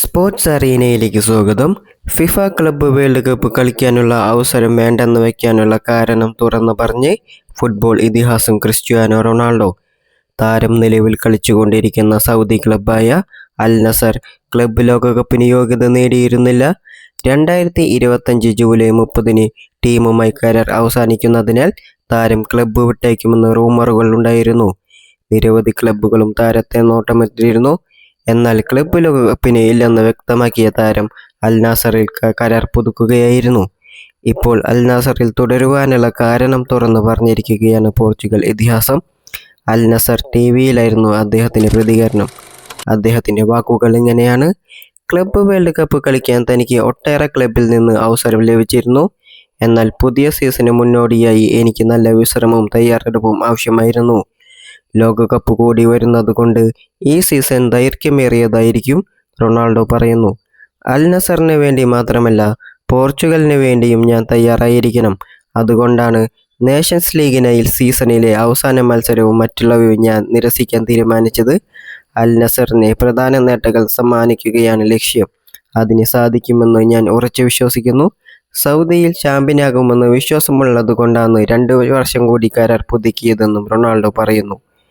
Sports അറീനയിലേക്ക് സ്വാഗതം. FIFA club world cup കളിക്കാനുള്ള അവസരം വേണ്ടെന്ന് വയ്ക്കാനുള്ള കാരണം തുറന്നു പറഞ്ഞ് ഫുട്ബോൾ ഇതിഹാസം ക്രിസ്ത്യാനോ റൊണാൾഡോ. താരം നിലവിൽ കളിച്ചുകൊണ്ടിരിക്കുന്ന സൗദി ക്ലബ്ബായ അൽ നസർ ക്ലബ്ബ് ലോകകപ്പിന് യോഗ്യത നേടിയിരുന്നില്ല. രണ്ടായിരത്തി ഇരുപത്തഞ്ച് ജൂലൈ മുപ്പതിന് ടീമുമായി കരാർ അവസാനിക്കുന്നതിനാൽ താരം ക്ലബ്ബ് വിട്ടേക്കുമെന്ന് റൂമറുകൾ ഉണ്ടായിരുന്നു. നിരവധി ക്ലബ്ബുകളും താരത്തെ നോട്ടമിട്ടിരുന്നു എന്നാൽ ക്ലബ്ബ് ലോകകപ്പിന് ഇല്ലെന്ന് വ്യക്തമാക്കിയ താരം അൽ നാസറിൽ കരാർ പുതുക്കുകയായിരുന്നു. ഇപ്പോൾ അൽ നാസറിൽ തുടരുവാനുള്ള കാരണം തുറന്നു പറഞ്ഞിരിക്കുകയാണ് പോർച്ചുഗൽ ഇതിഹാസം. അൽ നസർ ടി വിയിലായിരുന്നു അദ്ദേഹത്തിന്റെ പ്രതികരണം. അദ്ദേഹത്തിന്റെ വാക്കുകൾ ഇങ്ങനെയാണ്. ക്ലബ്ബ് വേൾഡ് കപ്പ് കളിക്കാൻ തനിക്ക് ഒട്ടേറെ ക്ലബിൽ നിന്ന് അവസരം ലഭിച്ചിരുന്നു. എന്നാൽ പുതിയ സീസണിന് മുന്നോടിയായി എനിക്ക് നല്ല വിശ്രമവും തയ്യാറെടുപ്പും ആവശ്യമായിരുന്നു. ലോകകപ്പ് കൂടി വരുന്നതുകൊണ്ട് ഈ സീസൺ ദൈർഘ്യമേറിയതായിരിക്കും റൊണാൾഡോ പറയുന്നു. അൽ നസറിന് വേണ്ടി മാത്രമല്ല പോർച്ചുഗലിന് വേണ്ടിയും ഞാൻ തയ്യാറായിരിക്കണം. അതുകൊണ്ടാണ് നേഷൻസ് ലീഗിനായി സീസണിലെ അവസാന മത്സരവും മറ്റുള്ളവയും ഞാൻ നിരസിക്കാൻ തീരുമാനിച്ചത്. അൽ നസറിന് പ്രധാന നേട്ടങ്ങൾ സമ്മാനിക്കുകയാണ് ലക്ഷ്യം. അതിന് സാധിക്കുമെന്ന് ഞാൻ ഉറച്ചു വിശ്വസിക്കുന്നു. സൗദിയിൽ ചാമ്പ്യനാകുമെന്ന് വിശ്വാസമുള്ളത് കൊണ്ടാണ് രണ്ട് വർഷം കൂടി കരാർ പുതുക്കിയതെന്നും റൊണാൾഡോ പറയുന്നു.